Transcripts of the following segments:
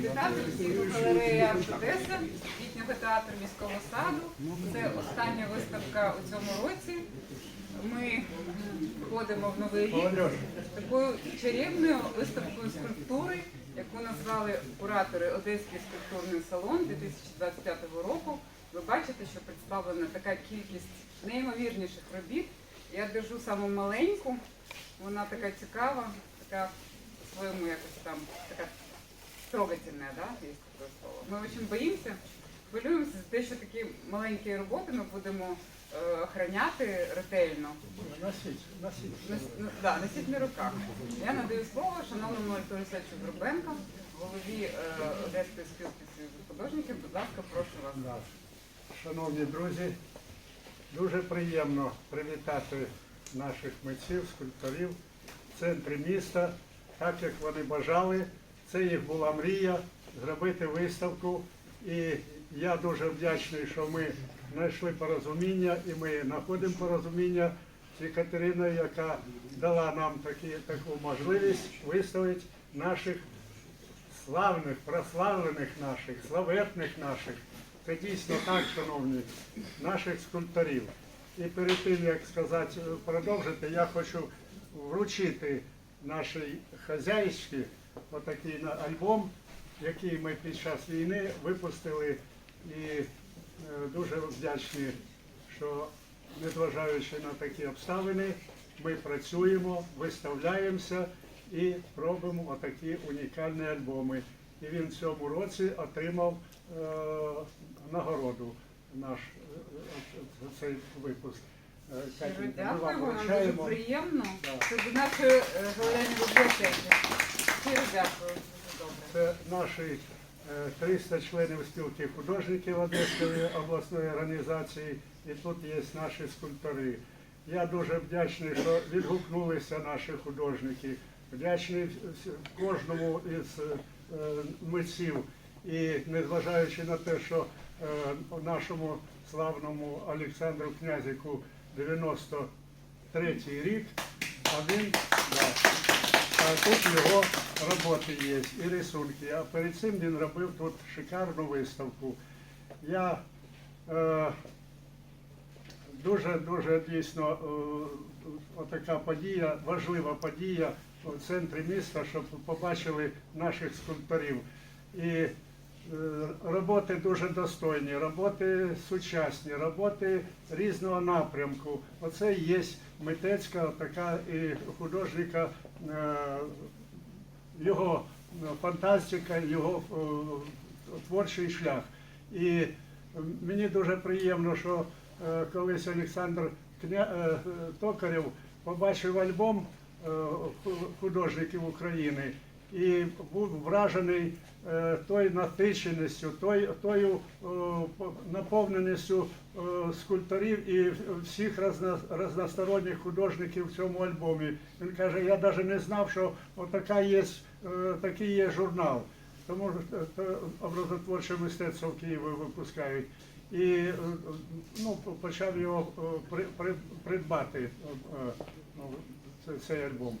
Вітаю всіх галерея Одеса, літнього театру міського саду. Це остання виставка у цьому році. Ми входимо в новий рік такою чарівною виставкою скульптури, яку назвали куратори Одеський скульптурний салон 2025 року. Ви бачите, що представлена така кількість неймовірніших робіт. Я держу саму маленьку, вона така цікава, така по-своему якось там така трогательная, да, є таке слово. Ми дуже боїмося, хвилюємося за те, що такі маленькі роботи ми будемо е, охороняти ретельно. Носить, носить. Нос- ну, да, носіть на руках. Я надаю слово шановному Артуру Сячу Дробенко, голові е, Одеської спілки Союзу художників. Будь ласка, прошу вас. Да. Шановні друзі, дуже приємно привітати наших митців, скульпторів в центрі міста, так як вони бажали. Це їх була мрія зробити виставку. І я дуже вдячний, що ми знайшли порозуміння і ми знаходимо порозуміння з Екатериною, яка дала нам такі, таку можливість виставити наших славних, прославлених наших, славетних наших. Це дійсно так, шановні, наших скульпторів. І перед тим, як сказати, продовжити, я хочу вручити нашій хазяйські отакий альбом, який ми під час війни випустили. І е, дуже вдячні, що незважаючи на такі обставини, ми працюємо, виставляємося і робимо отакі унікальні альбоми. І він в цьому році отримав е, нагороду наш е, е, цей випуск. Е, Щиро дякуємо, нам дуже приємно. Да. Це до нашої галереї бібліотеки. Дякую. Це наші е, 300 членів спілки художників Одеської обласної організації, і тут є наші скульптори. Я дуже вдячний, що відгукнулися наші художники. Вдячний кожному із е, митців. І незважаючи на те, що е, нашому славному Олександру Князику 93 рік, а він да, а тут його роботи є і рисунки. А перед цим він робив тут шикарну виставку. Я е, дуже дуже дійсно е, отака подія, важлива подія у центрі міста, щоб побачили наших скульпторів. І е, роботи дуже достойні, роботи сучасні, роботи різного напрямку. Оце є митецька така і художника, е, його фантастика, його е, творчий шлях. І мені дуже приємно, що е, колись Олександр е, е, Токарєв побачив альбом е, художників України і був вражений е, тою насиченістю, той, тою е, наповненістю е, скульпторів і всіх разно, разносторонніх художників в цьому альбомі. Він каже, я навіть не знав, що отака є, такий є журнал. Тому то образотворче мистецтво в Києві випускають. І ну, почав його при- при- придбати ну, цей альбом.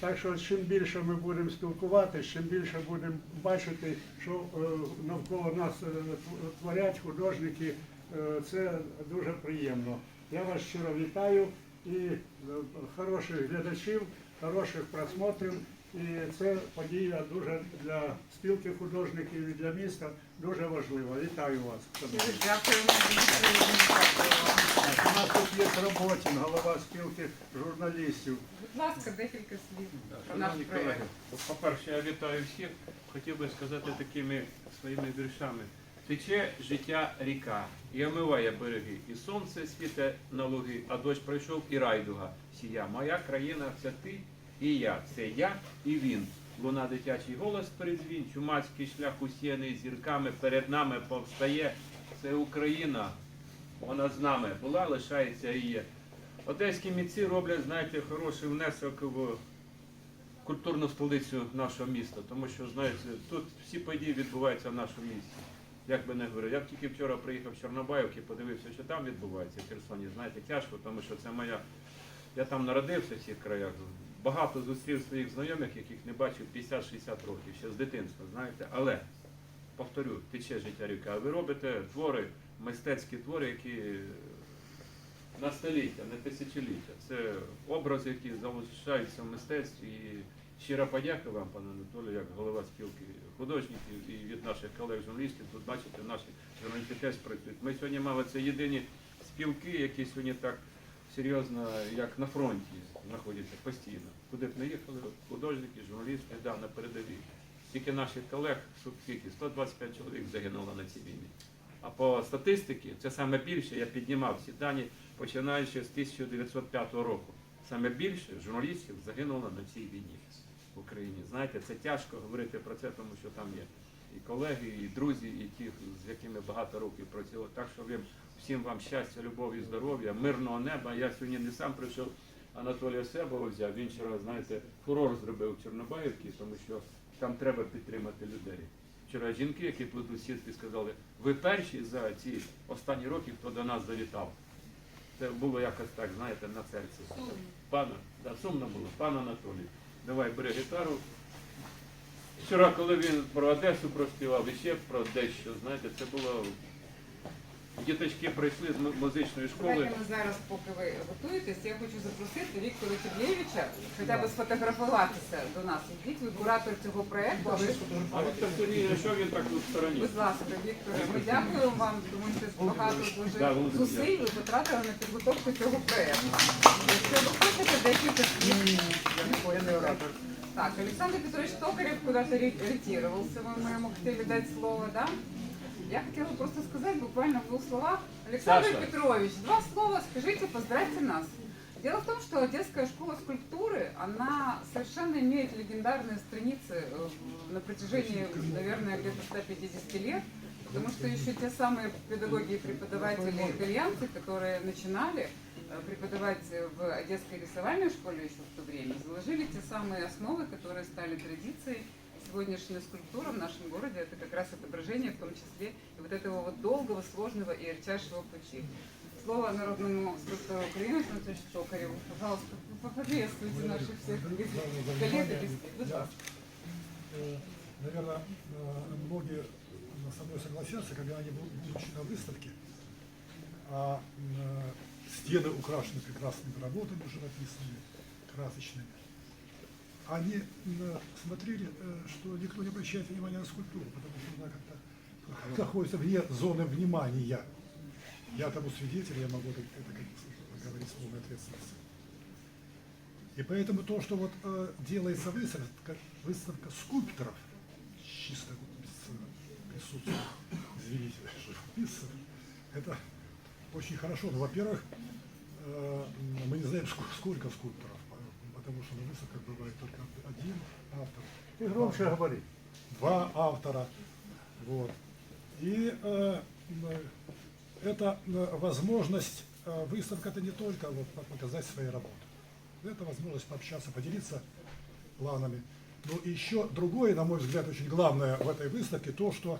Так що чим більше ми будемо спілкуватися, чим більше будемо бачити, що е, навколо нас е, творять художники, е, це дуже приємно. Я вас щиро вітаю і хороших глядачів, хороших просмотрів. І це подія дуже для спілки художників і для міста дуже важлива. Вітаю вас. Дякую У нас тут є Роботін, голова спілки журналістів. Будь ласка, декілька слів про наш Шановні колеги, по-перше, я вітаю всіх. Хотів би сказати такими своїми віршами. Тече життя ріка, і омиває береги, і сонце світе на луги, а дощ пройшов і райдуга сія. Моя країна це ти і я, це я і він. Луна дитячий голос передзвін, чумацький шлях усіяний зірками перед нами повстає. Це Україна, вона з нами була, лишається і є. Одеські митці роблять, знаєте, хороший внесок в культурну столицю нашого міста, тому що знаєте, тут всі події відбуваються в нашому місті. Як би не говорив, я тільки вчора приїхав в Чорнобаївки, подивився, що там відбувається в Херсоні. Знаєте, тяжко, тому що це моя. Я там народився в цих краях. Багато зустрів своїх знайомих, яких не бачив 50-60 років, ще з дитинства, знаєте. Але повторю, тече життя ріка. Ви робите твори, мистецькі твори, які на століття, не тисячоліття. Це образи, які залишаються в мистецтві. І щира подяка вам, пане Анатолію, як голова спілки художників і від наших колег-журналістів. Тут бачите, наші журналісти теж працюють. Ми сьогодні мали це єдині спілки, які сьогодні так серйозно, як на фронті, знаходяться постійно. Куди б не їхали, художники, журналісти, да, на передовій. Тільки наших колег скільки? 125 чоловік загинуло на цій війні. А по статистиці це саме більше, я піднімав ці дані, починаючи з 1905 року. Саме більше журналістів загинуло на цій війні в Україні. Знаєте, це тяжко говорити про це, тому що там є і колеги, і друзі, і ті, з якими багато років працювали. Так що ви- всім вам щастя, любові, здоров'я, мирного неба. Я сьогодні не сам прийшов, Анатолія Себова взяв. Він вчора, знаєте, фурор зробив в Чорнобаївці, тому що там треба підтримати людей. Вчора жінки, які плетуть сітки, сказали, ви перші за ці останні роки, хто до нас завітав. Це було якось так, знаєте, на серці. Пане, да, сумно було. Пан Анатолій, давай бери гітару. Вчора, коли він про Одесу проспівав, і ще про дещо, знаєте, це було. Діточки прийшли з музичної школи. Давайте ми зараз, поки ви готуєтесь, я хочу запросити Віктора Тіблєвича, хоча б сфотографуватися до нас. Ідіть, ви куратор цього проєкту. А Віктор Сергійович, що він так тут в стороні? будь ласка, Вікторе, ми дякуємо вам, тому що багато дуже зусиль ви потратили на підготовку цього проєкту. Якщо ви хочете декілька слів. Так, Александр Петрович Токарев куда-то ре- ретировался, мы ему хотели дать слово, да? Я хотела просто сказать буквально в двух словах. Александр Саша. Петрович, два слова скажите, поздравьте нас. Дело в том, что Одесская школа скульптуры, она совершенно имеет легендарные страницы э, на протяжении, наверное, где-то 150 лет, потому что еще те самые педагоги и преподаватели итальянцы, которые начинали э, преподавать в Одесской рисовальной школе еще в то время, заложили те самые основы, которые стали традицией. Сегодняшняя скульптура в нашем городе это как раз отображение в том числе и вот этого вот долгого, сложного и ярчайшего пути. Слово народному скульптору Украины Анатолию Токареву. Пожалуйста, поприветствуйте наших всех коллег Да. Э, Наверное, многие со мной согласятся, когда они будут на выставке, а м, стены украшены прекрасными работами живописными, красочными. Они м, смотрели, э, что никто не обращает внимания на скульптуру, потому что она как-то находится вне зоны внимания. Я тому свидетель, я могу это, говорить с полной ответственностью. И поэтому то, что вот э, делается выставка, выставка скульпторов, чисто э, присутствия, извините, живописцев, это очень хорошо. Ну, во-первых, э, мы не знаем, ск- сколько скульпторов, потому что на выставках бывает только один автор, Ти громче говори. два автора. Вот. И э, м, это э, возможность, э, выставка это не только вот, по- показать свои работы. Это возможность пообщаться, поделиться планами. Но еще другое, на мой взгляд, очень главное в этой выставке, то, что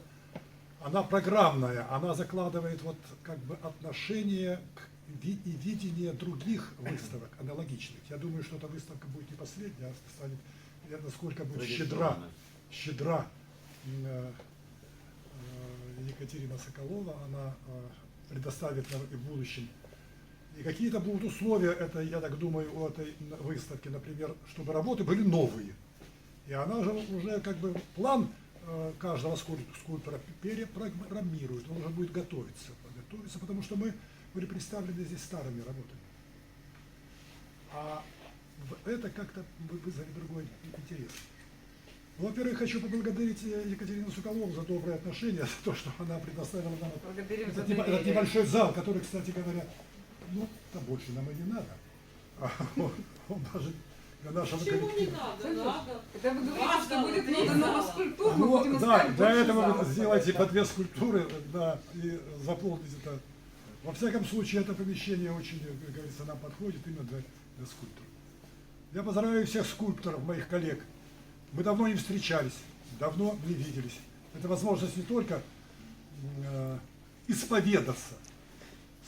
она программная, она закладывает вот как бы отношение к и видение других выставок аналогичных. Я думаю, что эта выставка будет не последняя, а станет, насколько будет щедра, щедра э, э, Екатерина Соколова, она э, предоставит нам и в будущем. И какие-то будут условия, это, я так думаю, у этой выставки, например, чтобы работы были новые. И она же уже как бы план каждого скульп- скульптора перепрограммирует, он уже будет готовиться, готовиться, потому что мы были представлены здесь старыми работами. А это как-то вы- вызовет другой интерес. Ну, Во-первых, хочу поблагодарить э, Екатерину Соколову за добрые отношения, за то, что она предоставила нам Благодарим за этот, этот небольшой зал, который, кстати говоря, ну, то больше нам и не надо. А он, он даже для нашего Почему не коллектива. надо? Надо. Когда вы говорите, Два что будет много новых скульптур, мы Ну, будем да, для этого вы сделайте по две скульптуры, да, и заполните это. Во всяком случае, это помещение очень, как говорится, нам подходит именно для, для скульптур. Я поздравляю всех скульпторов, моих коллег. Мы давно не встречались, давно не виделись. Это возможность не только э, исповедаться.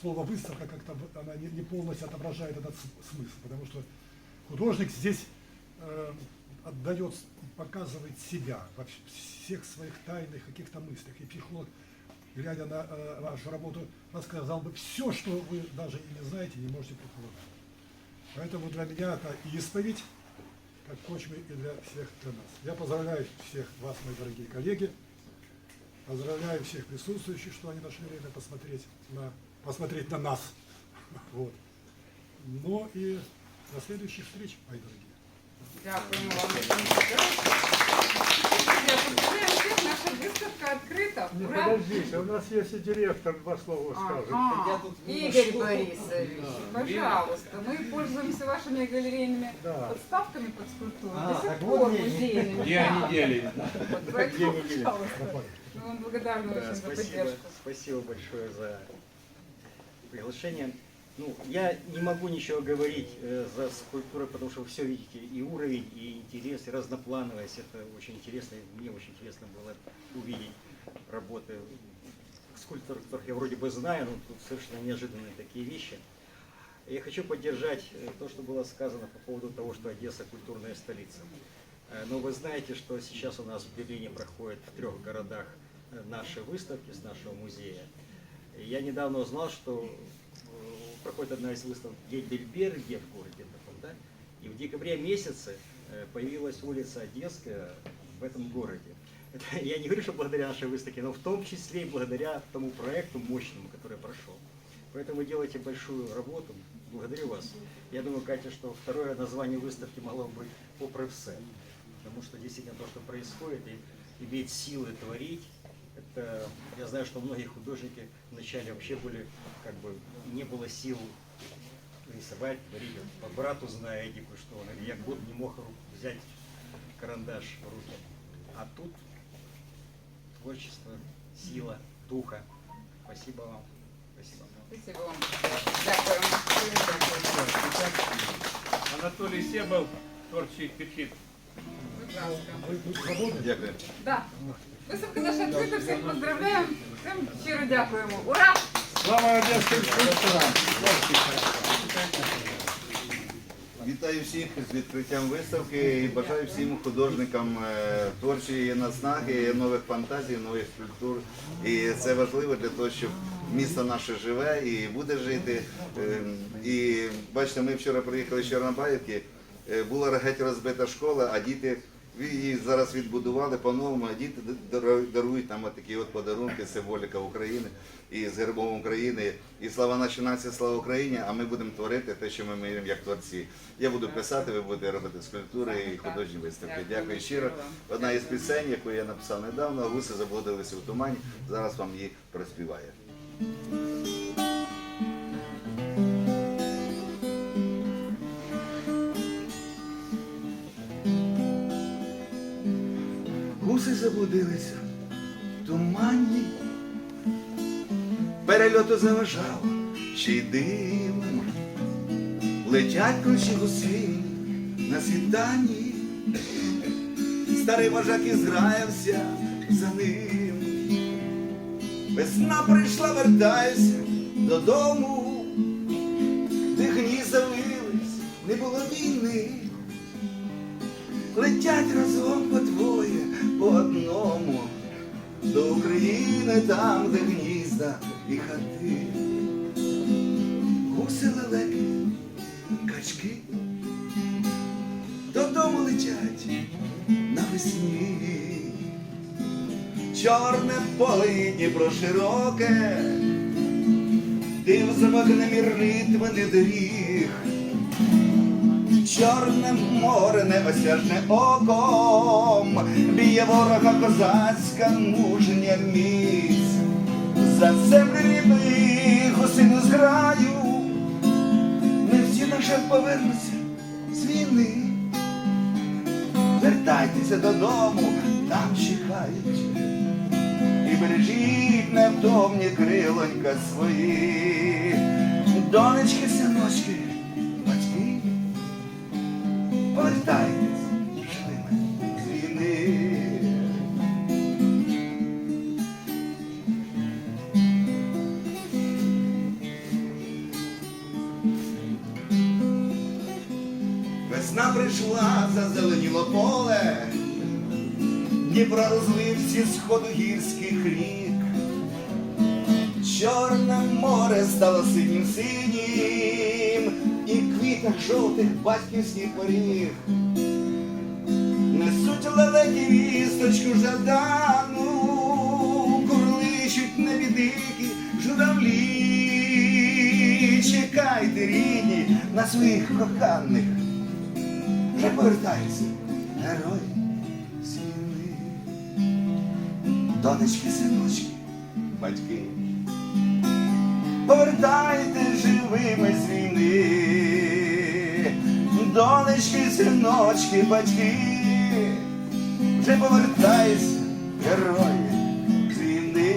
Слово выставка как-то она не, не полностью отображает этот смысл, потому что художник здесь э, отдает, показывает себя во вс- всех своих тайных каких-то мыслях. И психолог, глядя на э, вашу работу, рассказал бы все, что вы даже и не знаете, не можете предполагать. Поэтому для меня это исповедь, как кочмы и для всех для нас. Я поздравляю всех вас, мои дорогие коллеги. Поздравляю всех присутствующих, что они нашли время посмотреть на, посмотреть на нас. Вот. Ну и до следующих встреч, мои дорогие. Дякуємо вам. Я наша виставка відкрита. Не подождите, у нас есть и директор, два слова скажет. Ага, Игорь Борисович, пожалуйста, мы пользуемся вашими галерейными Да. подставками под скульптуру. А, До сих так пор вот где- музейными. Две Да. недели. Вот, Поэтому, пожалуйста, мы вам благодарны Да, очень за спасибо, поддержку. спасибо большое за приглашение. Ну, я не могу ничего говорить э, за скульптурой, потому что вы все видите, и уровень, и интерес, и разноплановость. Это очень интересно, мне очень интересно было увидеть работы скульпторов, которых я вроде бы знаю, но тут совершенно неожиданные такие вещи. Я хочу поддержать э, то, что было сказано по поводу того, что Одесса культурная столица. Э, Но вы знаете, что сейчас у нас в Берлине проходит в трех городах э, наши выставки с нашего музея. Я недавно узнал, что проходит одна из выставок День Бельберге в городе таком, да? И в декабре месяце э, появилась улица Одесская в этом городе. Это, я не говорю, что благодаря нашей выставке, но в том числе и благодаря тому проекту мощному, который прошел. Поэтому вы делаете большую работу. Благодарю вас. Я думаю, Катя, что второе название выставки могло бы быть «Попри все». Потому что действительно то, что происходит, и иметь силы творить, я знаю, что многие художники вначале вообще были, как бы, не было сил рисовать, творить. Вот По брату знаю Эдику, что он, я год не мог ру- взять карандаш в руки. А тут творчество, сила, духа. Спасибо вам. Спасибо. Спасибо вам. Дякуємо. Анатолій Себов, творчий підхід. Будь ласка. Вы, вы свободны? Дякую. Да. Виставка наша відкрита, всіх поздравляємо. Всім щиро дякуємо. Ура! Слава скульпторам! Вітаю всіх з відкриттям виставки і бажаю всім художникам е, творчої наснаги, нових фантазій, нових скульптур. І це важливо для того, щоб місто наше живе і буде жити. Е, І бачите, ми вчора приїхали з Чорнобаївки, е, була геть розбита школа, а діти її зараз відбудували по-новому, а діти дарують нам такі от подарунки, символіка України і з гербом України. І слава нашій нації, слава Україні! А ми будемо творити те, що ми вміємо як творці. Я буду писати, ви будете робити скульптури і художні виставки. Дякую щиро. Одна із пісень, яку я написав недавно, гуси заблудилися в тумані. Зараз вам її проспіває. Заблудилися в тумані, перельоту заважав ще дим. Летять кручі гуси на світанні, старий вожак і зграявся за ним. Весна прийшла, вертаюся додому, де гнізда вились, не було війни. Летять разом по двоє, по одному, до України там, де гнізда і хати. Гуси лелеки, качки, додому летять навесні. Чорне поле і Дніпро широке, ти ритми не доріг. Чорне море неосяжне оком, б'є ворога козацька мужня міць. За землю рідної гусину зграю, не всі на жаль повернуться з війни. Вертайтеся додому, там чекають, і бережіть невтомні крилонька свої, донечки, синочки. Повертайтесь живими з війни. Весна прийшла, зазеленіло поле, Дніпро розлився сходу гірських рік. Чорне море стало синім синім, квітах жовтих батьківських поріг. Несуть лелеки вісточку жадану, курличуть небі дикі журавлі. Чекайте, рідні, на своїх коханих. Вже повертаються герої війни. Донечки, синочки, батьки. Повертайте живими з війни. Донечки, синочки, батьки. Вже повертаються герої з війни.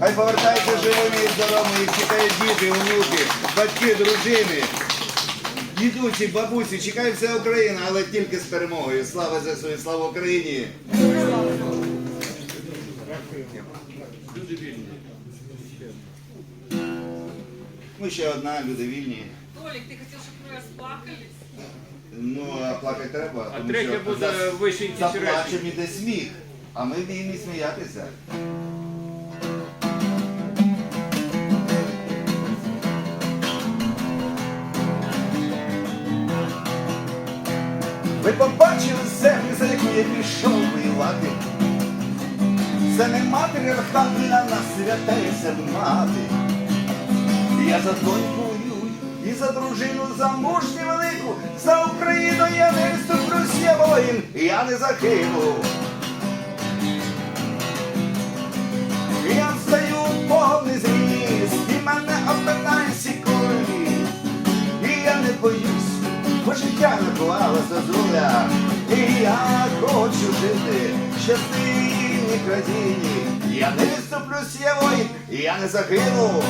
Хай повертаються живими і здоровими, їх чекають діти, онуки, батьки, дружини. Дідусі, бабусі, чекає вся Україна, але тільки з перемогою. Слава ЗСУ і слава Україні! Люди вільні. Ну, ще одна, люди вільні. Толик, ты хотел, чтобы мы расплакались? Ну, а плакати треба. А тому третє що буде за- вишеньки За черешні. плачем іде сміх, а ми вміємо сміятися. Ви побачили землю, за яку я пішов воювати. Це не матріархат для нас святається мати. Я за воюю і за дружину, за мужню велику, за Україну я не вступлюсь, я воїн, я не загину. Я встаю в повний зріст, і мене обминає сікулі. І я не боюсь, бо життя не клала зозуля. І я хочу жити в щасливій країні. Я не відступлюсь, я воїн, я не загину.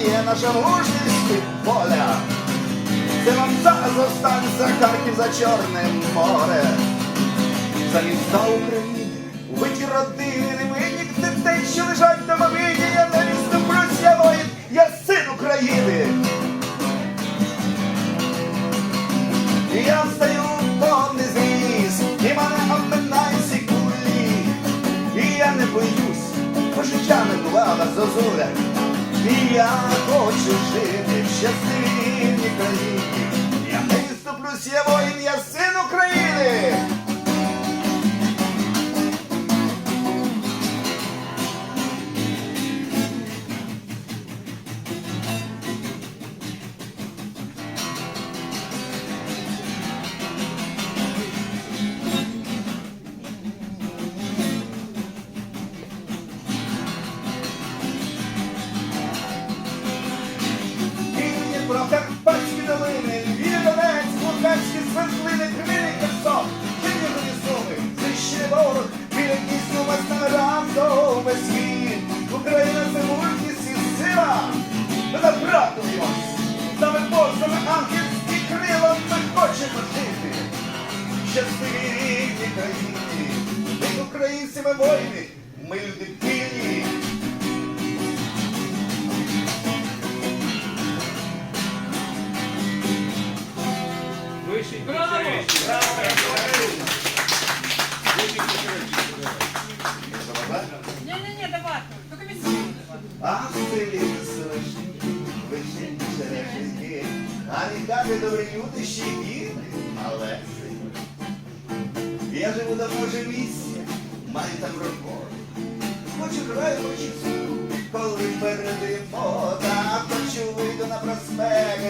Є наша мужність і воля. Це вам зараз останеться Харків за Чорним море. За міста України, вбиті родини, невинних дітей, що лежать на мовині, я не відступлюсь, я воїн, я син України. Я встаю в повний зріст, і мене обминає кулі. І я не боюсь, бо життя не бувала зозуля. І я хочу жити в щасливій країні. Я не я воїн, я син України. Ми українці,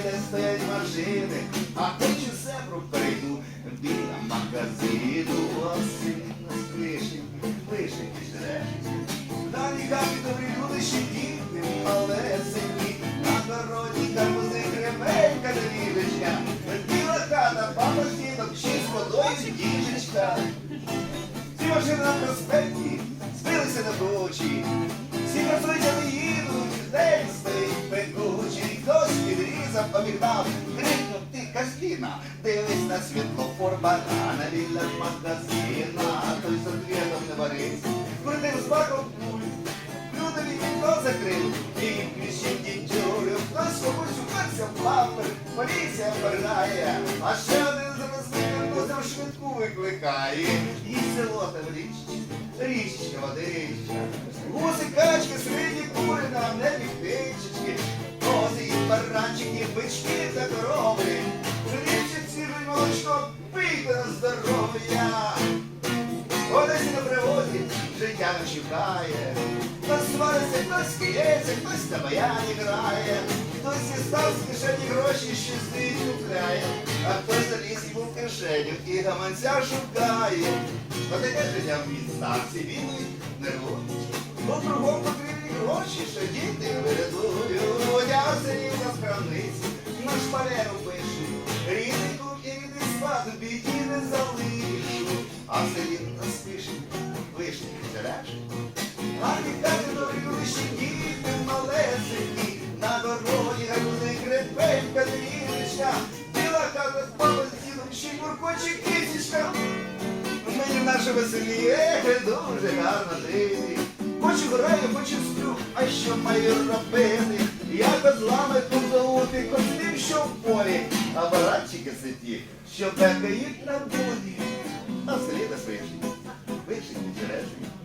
де стоять машини, а магазина, той з ответом не варився, ним з баком пуль. Люди вікно закрив, і ключі дідюрю. Хтось комусь уперся в папер, поліція вбирає, а ще один з розбитим бузом швидку викликає. І село там річ, річка, водичка. Гуси, качки, свині, кури, на небі птичечки. Кози і баранчики, бички та корови. Свіжий на привозі життя не шукає. Хтось свариться, хтось сміється, хтось на баяні грає. Хтось дістав з кишені гроші, що купляє. А хтось заліз йому в кишеню і гаманця шукає. Отаке життя в відставці війни нервують. Бо кругом потрібні гроші, що діти вирятують. Я сидів на скрамниці, на шпалеру пишу. Рідний куп і рідний кати добрі лиші діти малесенькі. На дорогі груди крепенька дріночка. Біла хата з з дідом, ще буркоче кисічка. Мені в ех, дуже гарно жити. Хочу граю, хочу сплю, а що маю робити? Я козлами позовути, козлів, що в полі, а баранчики ситі, що бекають на воді. А селі на свишні, вишені черешні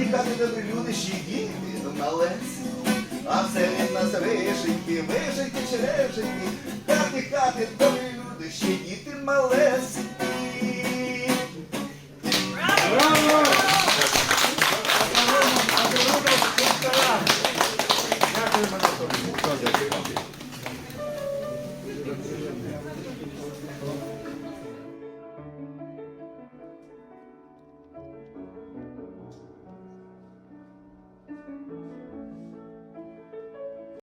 їхати добрі люди ще діти на лесі. А все від нас вишеньки, вишеньки, черешеньки, хати, хати, добрі люди, ще діти малесенькі.